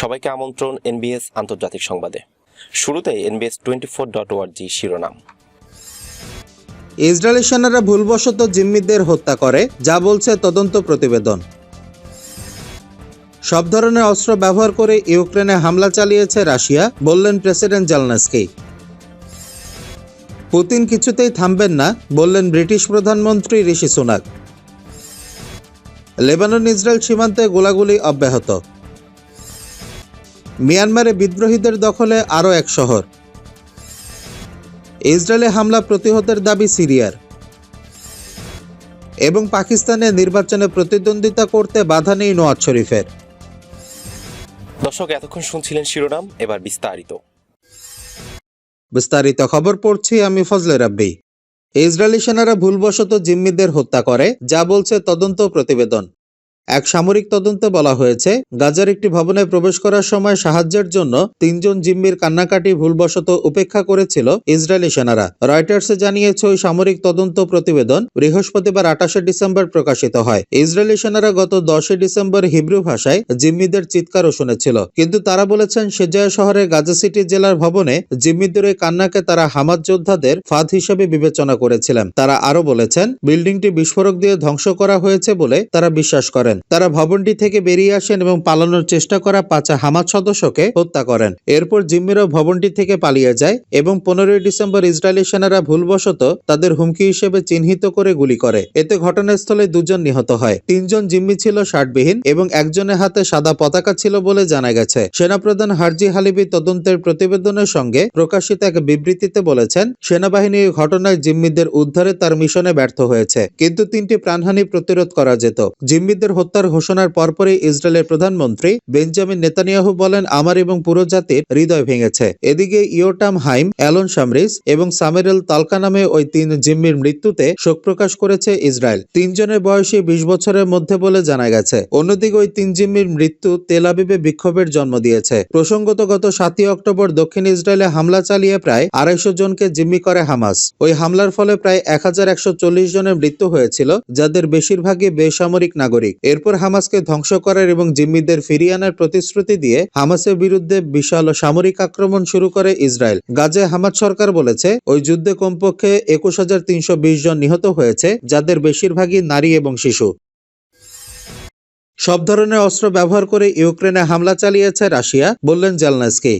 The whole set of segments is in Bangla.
সবাইকে আমন্ত্রণ এনবিএস আন্তর্জাতিক সংবাদে। শুরুতে এনবিএস টোয়েন্টি ফোর ডট ওয়ার্জি শিরোনাম। ইসরায়েলি সেনারা ভুলবশত জিম্মিদের হত্যা করে, যা বলছে তদন্ত প্রতিবেদন। সব ধরনের অস্ত্র ব্যবহার করে ইউক্রেনে হামলা চালিয়েছে রাশিয়া, বললেন প্রেসিডেন্ট জালনাস্কি। পুতিন কিছুতেই থামবেন না, বললেন ব্রিটিশ প্রধানমন্ত্রী ঋষি সুনাক। লেবানন ইসরায়েল সীমান্তে গোলাগুলি অব্যাহত। মিয়ানমারে বিদ্রোহীদের দখলে আরও এক শহর। ইসরায়েলে হামলা প্রতিহতের দাবি সিরিয়ার। এবং পাকিস্তানে নির্বাচনে প্রতিদ্বন্দ্বিতা করতে বাধা নেই নোয়াজ শরীফের। দর্শক এতক্ষণ শুনছিলেন শিরোনাম এবার বিস্তারিত। বিস্তারিত খবর পড়ছি আমি ফজলে রাব্বি। ইসরায়েলি সেনারা ভুলবশত জিম্মিদের হত্যা করে যা বলছে তদন্ত প্রতিবেদন। এক সামরিক তদন্তে বলা হয়েছে, গাজার একটি ভবনে প্রবেশ করার সময় সাহায্যের জন্য তিনজন জিম্মির কান্নাকাটি ভুলবশত উপেক্ষা করেছিল ইসরায়েলি সেনারা। রয়টার্সে জানিয়েছে, ওই সামরিক তদন্ত প্রতিবেদন বৃহস্পতিবার আঠাশে ডিসেম্বর প্রকাশিত হয়। ইসরায়েলি সেনারা গত দশই ডিসেম্বর হিব্রু ভাষায় জিম্মিদের চিৎকারও শুনেছিল। কিন্তু তারা বলেছেন, সেজায়া শহরের গাজা সিটি জেলার ভবনে জিম্মিদের ওই কান্নাকে তারা হামাদ যোদ্ধাদের ফাঁদ হিসেবে বিবেচনা করেছিলেন। তারা আরও বলেছেন, বিল্ডিংটি বিস্ফোরক দিয়ে ধ্বংস করা হয়েছে বলে তারা বিশ্বাস করেন। তারা ভবনটি থেকে বেরিয়ে আসেন এবং পালানোর চেষ্টা করা পাঁচা হামাদ সদস্যকে হত্যা করেন। এরপর জিম্মিরাও ভবনটি থেকে পালিয়ে যায় এবং পনেরোই ডিসেম্বর ইসরায়েলি সেনারা ভুলবশত তাদের হুমকি হিসেবে চিহ্নিত করে গুলি করে। এতে ঘটনাস্থলে দুজন নিহত হয়। তিনজন জিম্মি ছিল শার্টবিহীন এবং একজনের হাতে সাদা পতাকা ছিল বলে জানা গেছে। সেনাপ্রধান হারজি হালিবি তদন্তের প্রতিবেদনের সঙ্গে প্রকাশিত এক বিবৃতিতে বলেছেন, সেনাবাহিনী এই ঘটনায় জিম্মিদের উদ্ধারে তার মিশনে ব্যর্থ হয়েছে। কিন্তু তিনটি প্রাণহানি প্রতিরোধ করা যেত। জিম্মিদের হত্যার ঘোষণার পরপরই ইসরায়েলের প্রধানমন্ত্রী বেঞ্জামিন নেতানিয়াহু বলেন, আমার এবং পুরো জাতির হৃদয় ভেঙেছে। এদিকে ইয়োটাম হাইম, অ্যালন সামরিস এবং সামেরেল তালকা নামে ওই তিন জিম্মির মৃত্যুতে শোক প্রকাশ করেছে ইসরায়েল। তিনজনের বয়সী বিশ বছরের মধ্যে বলে জানা গেছে, অন্যদিকে ওই তিন জিম্মির মৃত্যু তেল আবিবে বিক্ষোভের জন্ম দিয়েছে। প্রসঙ্গত, গত সাতই অক্টোবর দক্ষিণ ইসরায়েলে হামলা চালিয়ে প্রায় আড়াইশো জনকে জিম্মি করে হামাস। ওই হামলার ফলে প্রায় এক হাজার একশো চল্লিশ জনের মৃত্যু হয়েছিল, যাদের বেশিরভাগই বেসামরিক নাগরিক। এরপর হামাসকে ধ্বংস করার এবং জিম্মিদের ফিরিয়ে আনার প্রতিশ্রুতি দিয়ে হামাসের বিরুদ্ধে বিশাল সামরিক আক্রমণ শুরু করে ইসরায়েল। গাজে হামাস সরকার বলেছে, ওই যুদ্ধে কমপক্ষে একুশ হাজার তিনশো জন নিহত হয়েছে, যাদের বেশিরভাগই নারী এবং শিশু। সব ধরনের অস্ত্র ব্যবহার করে ইউক্রেনে হামলা চালিয়েছে রাশিয়া, বললেন জালনাস্কি।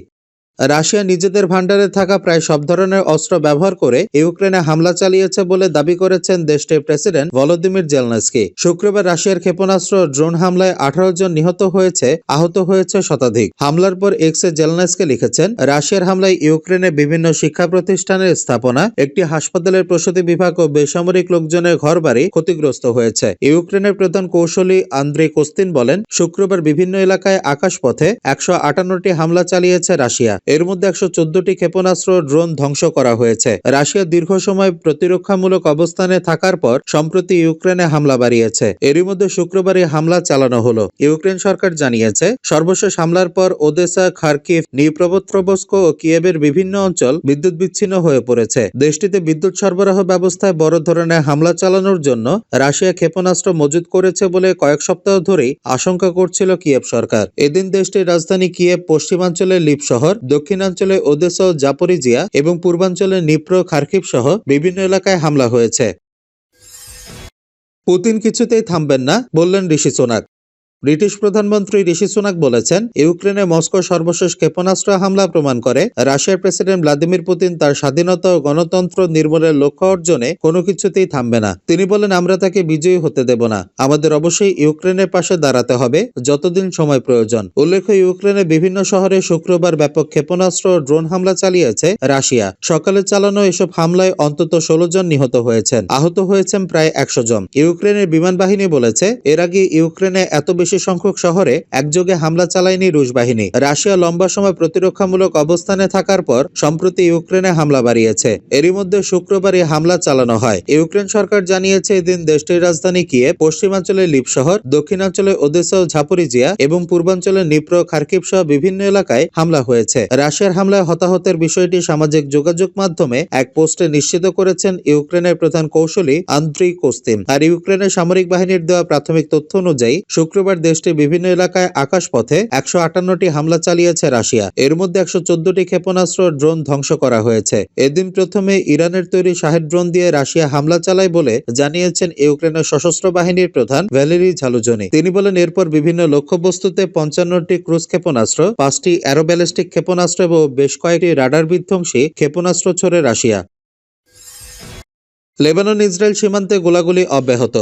রাশিয়া নিজেদের ভান্ডারে থাকা প্রায় সব ধরনের অস্ত্র ব্যবহার করে ইউক্রেনে হামলা চালিয়েছে বলে দাবি করেছেন দেশটির প্রেসিডেন্ট ভলোদিমির জেলনাস্কি। শুক্রবার রাশিয়ার ক্ষেপণাস্ত্র ড্রোন হামলায় আঠারো জন নিহত হয়েছে, আহত হয়েছে শতাধিক। হামলার পর এক্সে জেলনাস্কি লিখেছেন, রাশিয়ার হামলায় ইউক্রেনে বিভিন্ন শিক্ষা প্রতিষ্ঠানের স্থাপনা, একটি হাসপাতালের প্রসূতি বিভাগ ও বেসামরিক লোকজনের ঘরবাড়ি ক্ষতিগ্রস্ত হয়েছে। ইউক্রেনের প্রধান কৌশলী আন্দ্রে কোস্তিন বলেন, শুক্রবার বিভিন্ন এলাকায় আকাশপথে একশো আটান্নটি হামলা চালিয়েছে রাশিয়া। এর মধ্যে একশো চোদ্দটি ক্ষেপণাস্ত্র ড্রোন ধ্বংস করা হয়েছে। রাশিয়া দীর্ঘ সময় প্রতিরক্ষামূলক অবস্থানে থাকার পর সম্প্রতি ইউক্রেনে হামলা বাড়িয়েছে। এরই মধ্যে শুক্রবার এই হামলা চালানো হলো। ইউক্রেন সরকার জানিয়েছে, সর্বশেষ হামলার পর ওদেসা, খার্কিভ নিপ্রবত্রবস্ক ও কিয়েবের বিভিন্ন অঞ্চল বিদ্যুৎ বিচ্ছিন্ন হয়ে পড়েছে। দেশটিতে বিদ্যুৎ সরবরাহ ব্যবস্থায় বড় ধরনের হামলা চালানোর জন্য রাশিয়া ক্ষেপণাস্ত্র মজুত করেছে বলে কয়েক সপ্তাহ ধরেই আশঙ্কা করছিল কিয়েব সরকার। এদিন দেশটির রাজধানী কিয়েভ, পশ্চিমাঞ্চলের লিপ শহর দক্ষিণাঞ্চলে ওদেসা ও জাপরিজিয়া এবং পূর্বাঞ্চলে নিপ্রো, খার্কিভ সহ বিভিন্ন এলাকায় হামলা হয়েছে। পুতিন কিছুতেই থামবেন না, বললেন ঋষি সোনাক। ব্রিটিশ প্রধানমন্ত্রী ঋষি সুনাক বলেছেন, ইউক্রেনে মস্কো সর্বশেষ ক্ষেপণাস্ত্র হামলা প্রমাণ করে রাশিয়ার প্রেসিডেন্ট ভ্লাদিমির পুতিন তার স্বাধীনতা ও গণতন্ত্র নির্মূলের লক্ষ্য অর্জনে কোনো কিছুতেই থামবে না। তিনি বলেন, আমরা তাকে বিজয়ী হতে দেব না। আমাদের অবশ্যই ইউক্রেনের পাশে দাঁড়াতে হবে যতদিন সময় প্রয়োজন। উল্লেখ্য ইউক্রেনের বিভিন্ন শহরে শুক্রবার ব্যাপক ক্ষেপণাস্ত্র ও ড্রোন হামলা চালিয়েছে রাশিয়া। সকালে চালানো এসব হামলায় অন্তত ষোলো জন নিহত হয়েছেন। আহত হয়েছেন প্রায় একশো জন। ইউক্রেনের বিমান বাহিনী বলেছে, এর আগে ইউক্রেনে এত বেশি সংখ্যক শহরে একযোগে হামলা চালায়নি রুশ বাহিনী। রাশিয়া লম্বা সময় প্রতিরক্ষামূলক অবস্থানে থাকার পর সম্প্রতি ইউক্রেনে হামলা বাড়িয়েছে। এরই মধ্যে শুক্রবার এই হামলা চালানো হয়। ইউক্রেন সরকার জানিয়েছে, এদিন দেশটির রাজধানী কিয়ে পশ্চিমাঞ্চলে লিপ শহর, দক্ষিণাঞ্চলে ওদেসা ও ঝাপরিজিয়া এবং পূর্বাঞ্চলে নিপ্র খার্কিব সহ বিভিন্ন এলাকায় হামলা হয়েছে। রাশিয়ার হামলায় হতাহতের বিষয়টি সামাজিক যোগাযোগ মাধ্যমে এক পোস্টে নিশ্চিত করেছেন ইউক্রেনের প্রধান কৌশলী আন্দ্রি কোস্তিম। আর ইউক্রেনের সামরিক বাহিনীর দেওয়া প্রাথমিক তথ্য অনুযায়ী, শুক্রবার দেশটির বিভিন্ন এলাকায় আকাশপথে একশো আটান্নটি হামলা চালিয়েছে রাশিয়া। এর মধ্যে একশো চোদ্দটি ক্ষেপণাস্ত্র ড্রোন ধ্বংস করা হয়েছে। এদিন প্রথমে ইরানের তৈরি শাহেদ ড্রোন দিয়ে রাশিয়া হামলা চালায় বলে জানিয়েছেন ইউক্রেনের সশস্ত্র বাহিনীর প্রধান ভ্যালেরি ঝালুজনি। তিনি বলেন, এরপর বিভিন্ন লক্ষ্যবস্তুতে পঞ্চান্নটি ক্রুজ ক্ষেপণাস্ত্র, পাঁচটি অ্যারোব্যালিস্টিক ক্ষেপণাস্ত্র এবং বেশ কয়েকটি রাডার বিধ্বংসী ক্ষেপণাস্ত্র ছোড়ে রাশিয়া। লেবানন ইসরায়েল সীমান্তে গোলাগুলি অব্যাহত।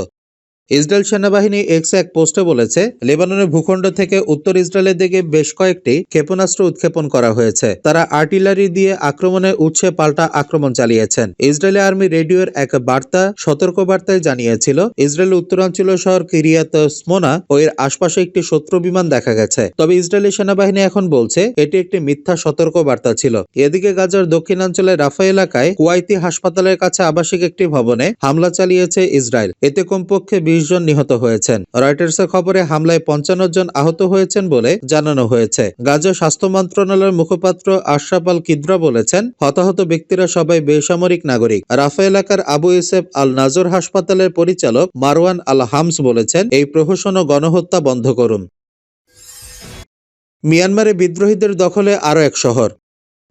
ইসরায়েল সেনাবাহিনী এক্স এক পোস্টে বলেছে, লেবাননের ভূখণ্ড থেকে উত্তর ইসরায়েলের দিকে বেশ কয়েকটি ক্ষেপণাস্ত্র উৎক্ষেপণ করা হয়েছে। তারা আর্টিলারি দিয়ে আক্রমণের উৎসে পাল্টা আক্রমণ চালিয়েছেন। ইসরায়েলি আর্মি রেডিওর এক বার্তা সতর্ক বার্তায় জানিয়েছিল, ইসরায়েল উত্তরাঞ্চল শহর কিরিয়াত স্মোনা ও এর আশপাশে একটি শত্রু বিমান দেখা গেছে। তবে ইসরায়েলি সেনাবাহিনী এখন বলছে, এটি একটি মিথ্যা সতর্ক বার্তা ছিল। এদিকে গাজার দক্ষিণাঞ্চলের রাফা এলাকায় কুয়াইতি হাসপাতালের কাছে আবাসিক একটি ভবনে হামলা চালিয়েছে ইসরায়েল। এতে কমপক্ষে বিশ জন নিহত হয়েছেন। রয়টার্সের খবরে হামলায় পঞ্চান্ন জন আহত হয়েছেন বলে জানানো হয়েছে। গাজা স্বাস্থ্য মন্ত্রণালয়ের মুখপাত্র আশরাফ আল কিদ্রা বলেছেন, হতাহত ব্যক্তিরা সবাই বেসামরিক নাগরিক। রাফা এলাকার আবু ইসেফ আল নাজর হাসপাতালের পরিচালক মারওয়ান আল হামস বলেছেন, এই প্রহসন ও গণহত্যা বন্ধ করুন। মিয়ানমারে বিদ্রোহীদের দখলে আরও এক শহর।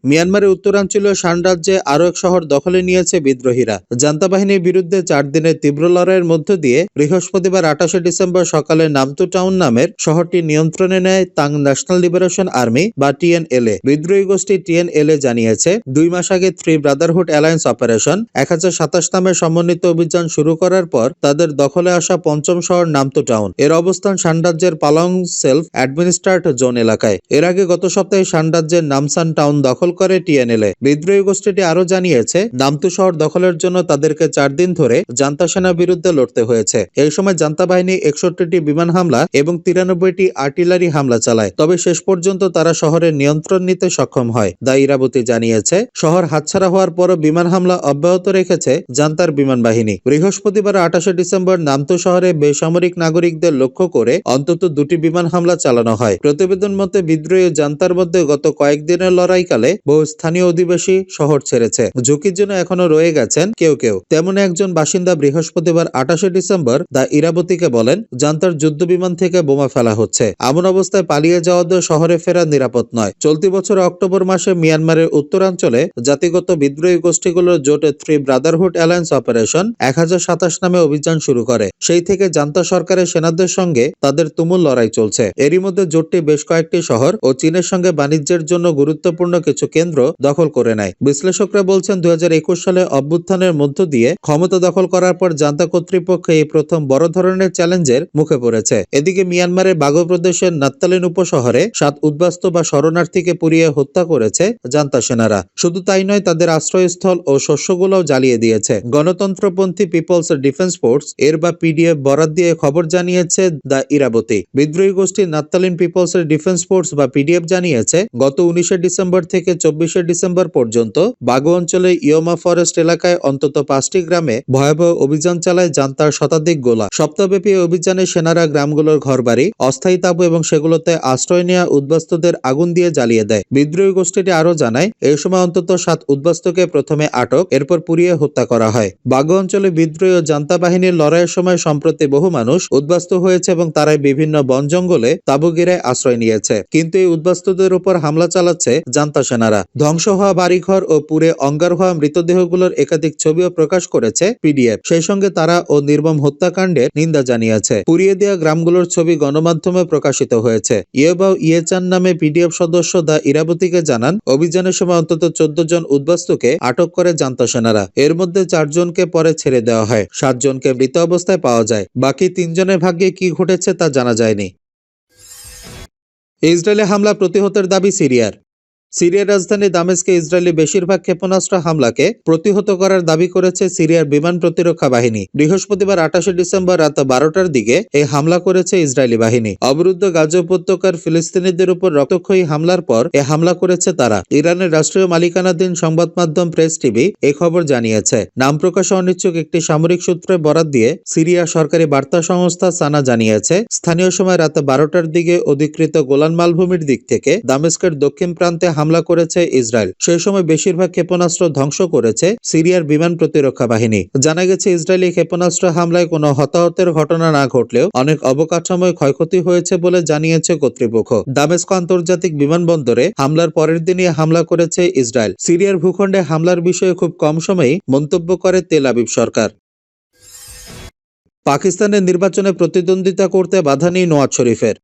মিয়ানমারের উত্তরাঞ্চলীয় শান রাজ্যে আরও এক শহর দখলে নিয়েছে বিদ্রোহীরা। জান্তা বাহিনীর বিরুদ্ধে চার দিনের তীব্র লড়াইয়ের মধ্য দিয়ে বৃহস্পতিবার আঠাশে ডিসেম্বর সকালে নামতু টাউন নামের শহরটি নিয়ন্ত্রণে নেয় তাং ন্যাশনাল লিবারেশন আর্মি বা টিএনএলএ বিদ্রোহী গোষ্ঠী টিএনএলএ জানিয়েছে, দুই মাস আগে থ্রি ব্রাদারহুড অ্যালায়েন্স অপারেশন, এক হাজার সাতাশ নামে সমন্বিত অভিযান শুরু করার পর তাদের দখলে আসা পঞ্চম শহর নামতু টাউন। এর অবস্থান শান রাজ্যের পালং সেলফ অ্যাডমিনিস্ট্রেট জোন এলাকায়। এর আগে গত সপ্তাহে শান রাজ্যের নামসান টাউন দখল করে টিএনএলএ বিদ্রোহী গোষ্ঠীটি আরও জানিয়েছে নামতু শহর দখলের জন্য তাদেরকে চার দিন ধরে জান্তা সেনার বিরুদ্ধে লড়তে হয়েছে। এই সময় জান্তা বাহিনী একষট্টিটি বিমান হামলা এবং তিরানব্বইটি আর্টিলারি হামলা চালায়। তবে শেষ পর্যন্ত তারা শহরের নিয়ন্ত্রণ নিতে সক্ষম হয়। দা ইরাবতী জানিয়েছে, শহর হাতছাড়া হওয়ার পরও বিমান হামলা অব্যাহত রেখেছে জান্তার বিমান বাহিনী। বৃহস্পতিবার আঠাশে ডিসেম্বর নামতু শহরে বেসামরিক নাগরিকদের লক্ষ্য করে অন্তত দুটি বিমান হামলা চালানো হয়। প্রতিবেদন মতে, বিদ্রোহী জান্তার মধ্যে গত কয়েকদিনের লড়াইকালে বহু স্থানীয় অধিবাসী শহর ছেড়েছে। ঝুঁকির জন্য এখনও রয়ে গেছেন কেউ কেউ। তেমন একজন বাসিন্দা বৃহস্পতিবার আঠাশে ডিসেম্বর দা ইরাবতীকে বলেন জান্তার যুদ্ধ বিমান থেকে বোমা ফেলা হচ্ছে। এমন অবস্থায় পালিয়ে যাওয়াদের শহরে ফেরা নিরাপদ নয়। চলতি বছর অক্টোবর মাসে মিয়ানমারের উত্তরাঞ্চলে জাতিগত বিদ্রোহী গোষ্ঠীগুলোর জোটে থ্রি ব্রাদারহুড অ্যালায়েন্স অপারেশন এক হাজার সাতাশ নামে অভিযান শুরু করে। সেই থেকে জান্তা সরকারের সেনাদের সঙ্গে তাদের তুমুল লড়াই চলছে। এরই মধ্যে জোটটি বেশ কয়েকটি শহর ও চীনের সঙ্গে বাণিজ্যের জন্য গুরুত্বপূর্ণ কিছু কেন্দ্র দখল করে নেয়। বিশ্লেষকরা বলছেন দুই হাজার একুশ সালে অভ্যুত্থানের মধ্য দিয়ে ক্ষমতা দখল করার পর জান্তা কর্তৃপক্ষ এই প্রথম বড় ধরনের চ্যালেঞ্জের মুখে পড়েছে। এদিকে মিয়ানমারের বাগো প্রদেশের নাত্তালিন উপশহরে সাত উদ্বাস্তু বা শরণার্থীকে পুড়িয়ে হত্যা করেছে জান্তা সেনারা। শুধু তাই নয়, তাদের আশ্রয়স্থল ও শস্যগুলোও জ্বালিয়ে দিয়েছে। গণতন্ত্রপন্থী পিপলস ডিফেন্স ফোর্স এর বা পিডিএফ বরাদ দিয়ে খবর জানিয়েছে দ্য ইরাবতী। বিদ্রোহী গোষ্ঠী নাত্তালিন পিপলস ডিফেন্স ফোর্স বা পিডিএফ জানিয়েছে, গত উনিশে ডিসেম্বর থেকে চব্বিশে ডিসেম্বর পর্যন্ত বাগো অঞ্চলে ইয়োমা ফরেস্ট এলাকায় অন্তত পাঁচটি গ্রামে ভয়াবহ অভিযান চালায় জান্তার শতাধিক গোলা। সপ্তাহব্যাপী অভিযানে সেনারা গ্রামগুলোর ঘরবাড়ি, অস্থায়ী তাঁবু এবং সেগুলোতে আশ্রয় নেওয়া উদ্বাস্তুদের আগুন দিয়ে জ্বালিয়ে দেয়। বিদ্রোহী গোষ্ঠীটি আরও জানায়, এই সময় অন্তত সাত উদ্বাস্তুকে প্রথমে আটক, এরপর পুড়িয়ে হত্যা করা হয়। বাগো অঞ্চলে বিদ্রোহী ও জান্তা বাহিনীর লড়াইয়ের সময় সম্প্রতি বহু মানুষ উদ্বাস্ত হয়েছে এবং তারাই বিভিন্ন বন জঙ্গলে তাবুগিরায় আশ্রয় নিয়েছে। কিন্তু এই উদ্বাস্তুদের উপর হামলা চালাচ্ছে জান্তা সেনারা ধ্বংস হওয়া বাড়িঘর ও পুড়ে অঙ্গার হওয়া মৃতদেহগুলোর একাধিক ছবিও প্রকাশ করেছে পিডিএফ। সেই সঙ্গে তারা ও নির্মম হত্যাকাণ্ডের নিন্দা জানিয়েছে। পুড়িয়ে দেওয়া গ্রামগুলোর ছবি গণমাধ্যমে প্রকাশিত হয়েছে। ইয়েবাও ইয়েচান নামে পিডিএফ সদস্য দা ইরাবতীকে জানান, অভিযানের সময় অন্তত চোদ্দ জন উদ্বাস্তুকে আটক করে জান্তা সেনারা। এর মধ্যে চারজনকে পরে ছেড়ে দেওয়া হয়। সাতজনকে মৃত অবস্থায় পাওয়া যায়। বাকি তিনজনের ভাগ্যে কি ঘটেছে তা জানা যায়নি। ইসরায়েলে হামলা প্রতিহতের দাবি সিরিয়ার। সিরিয়ার রাজধানী দামেস্কে ইসরায়েলি বেশিরভাগ ক্ষেপণাস্ত্র হামলাকে প্রতিহত করার দাবি করেছে সিরিয়ার বিমান প্রতিরক্ষা বাহিনী। বৃহস্পতিবার আঠাশে ডিসেম্বর রাত বারোটার দিকে এই হামলা করেছে ইসরায়েলি বাহিনী। অবরুদ্ধ গাজা উপত্যকার ফিলিস্তিনিদের উপর রক্তক্ষয়ী হামলার পর এ হামলা করেছে তারা। ইরানের রাষ্ট্রীয় মালিকানাধীন সংবাদ মাধ্যম প্রেস টিভি এ খবর জানিয়েছে। নাম প্রকাশে অনিচ্ছুক একটি সামরিক সূত্রে বরাত দিয়ে সিরিয়া সরকারি বার্তা সংস্থা সানা জানিয়েছে, স্থানীয় সময় রাত বারোটার দিকে অধিকৃত গোলান মালভূমির দিক থেকে দামেস্কের দক্ষিণ প্রান্তে হামলা করেছে ইসরায়েল। সেই সময় বেশিরভাগ ক্ষেপণাস্ত্র ধ্বংস করেছে সিরিয়ার বিমান প্রতিরক্ষা বাহিনী। জানা গেছে, ইসরায়েলি ক্ষেপণাস্ত্র হামলায় কোনো হতাহতের ঘটনা না ঘটলেও অনেক অবকাঠামোয় ক্ষয়ক্ষতি হয়েছে বলে জানিয়েছে কর্তৃপক্ষ। দামেস্ক আন্তর্জাতিক বিমানবন্দরে হামলার পরের দিনই হামলা করেছে ইসরায়েল। সিরিয়ার ভূখণ্ডে হামলার বিষয়ে খুব কম সময়েই মন্তব্য করে তেল আবিব সরকার। পাকিস্তানের নির্বাচনে প্রতিদ্বন্দ্বিতা করতে বাধা নেই নওয়াজ শরীফের।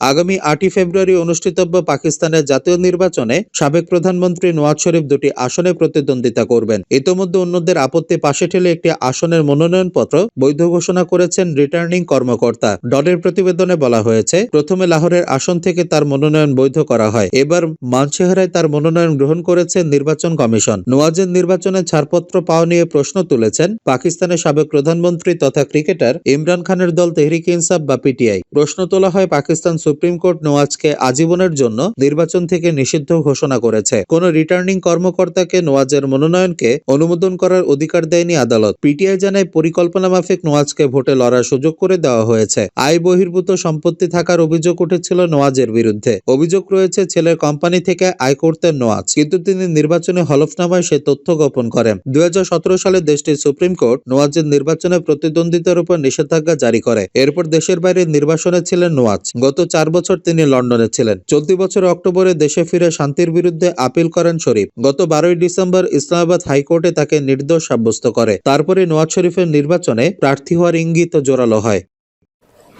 আগামী আটই ফেব্রুয়ারি অনুষ্ঠিতব্য পাকিস্তানের জাতীয় নির্বাচনে সাবেক প্রধানমন্ত্রী নওয়াজ শরীফ দুটি আসনে প্রতিদ্বন্দ্বিতা করবেন। ইতোমধ্যে অন্যদের আপত্তি পাশে ঠেলে একটি আসনের মনোনয়নপত্র বৈধ ঘোষণা করেছেন রিটার্নিং কর্মকর্তা। ডনের প্রতিবেদনে বলা হয়েছে, প্রথমে লাহোরের আসন থেকে তার মনোনয়ন বৈধ করা হয়। এবার মানসেহরায় তার মনোনয়ন গ্রহণ করেছে নির্বাচন কমিশন। নওয়াজের নির্বাচনে ছাড়পত্র পাওয়া নিয়ে প্রশ্ন তুলেছেন পাকিস্তানের সাবেক প্রধানমন্ত্রী তথা ক্রিকেটার ইমরান খানের দল তেহরিক ইনসাফ বা পিটিআই। প্রশ্ন তোলা হয় পাকিস্তান সুপ্রিম কোর্ট নওয়াজকে আজীবনের জন্য নির্বাচন থেকে নিষিদ্ধ ঘোষণা করেছে। কোন রিটার্নিং কর্মকর্তাকে নওয়াজের মনোনয়নকে অনুমোদন করার অধিকার দেয়নি আদালত। পিটিআই জানায়, পরিকল্পনা মাফিক নওয়াজকে ভোটে লড়ার সুযোগ করে দেওয়া হয়েছে। আয় বহির্ভূত সম্পত্তি থাকার অভিযোগ উঠেছিল নওয়াজের বিরুদ্ধে। অভিযোগ রয়েছে ছেলের কোম্পানি থেকে আয় করতেন নওয়াজ কিন্তু তিনি নির্বাচনে হলফনামায় সে তথ্য গোপন করেন। দুই হাজার সতেরো সালে দেশটির সুপ্রিম কোর্ট নওয়াজের নির্বাচনে প্রতিদ্বন্দ্বিতার উপর নিষেধাজ্ঞা জারি করে। এরপর দেশের বাইরে নির্বাচনে ছিলেন নওয়াজ গত চার বছর তিনি লন্ডনে ছিলেন। চলতি বছর অক্টোবরে দেশে ফিরে শান্তির বিরুদ্ধে আপিল করেন শরীফ। গত বারোই ডিসেম্বর ইসলামাবাদ হাইকোর্টে তাকে নির্দোষ সাব্যস্ত করে। তারপরে নওয়াজ শরীফের নির্বাচনে প্রার্থী হওয়ার ইঙ্গিত জোরালো হয়।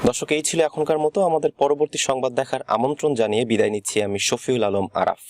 দর্শক, এই ছিল এখনকার মতো। আমাদের পরবর্তী সংবাদ দেখার আমন্ত্রণ জানিয়ে বিদায় নিচ্ছি আমি শফিউল আলম আরাফ।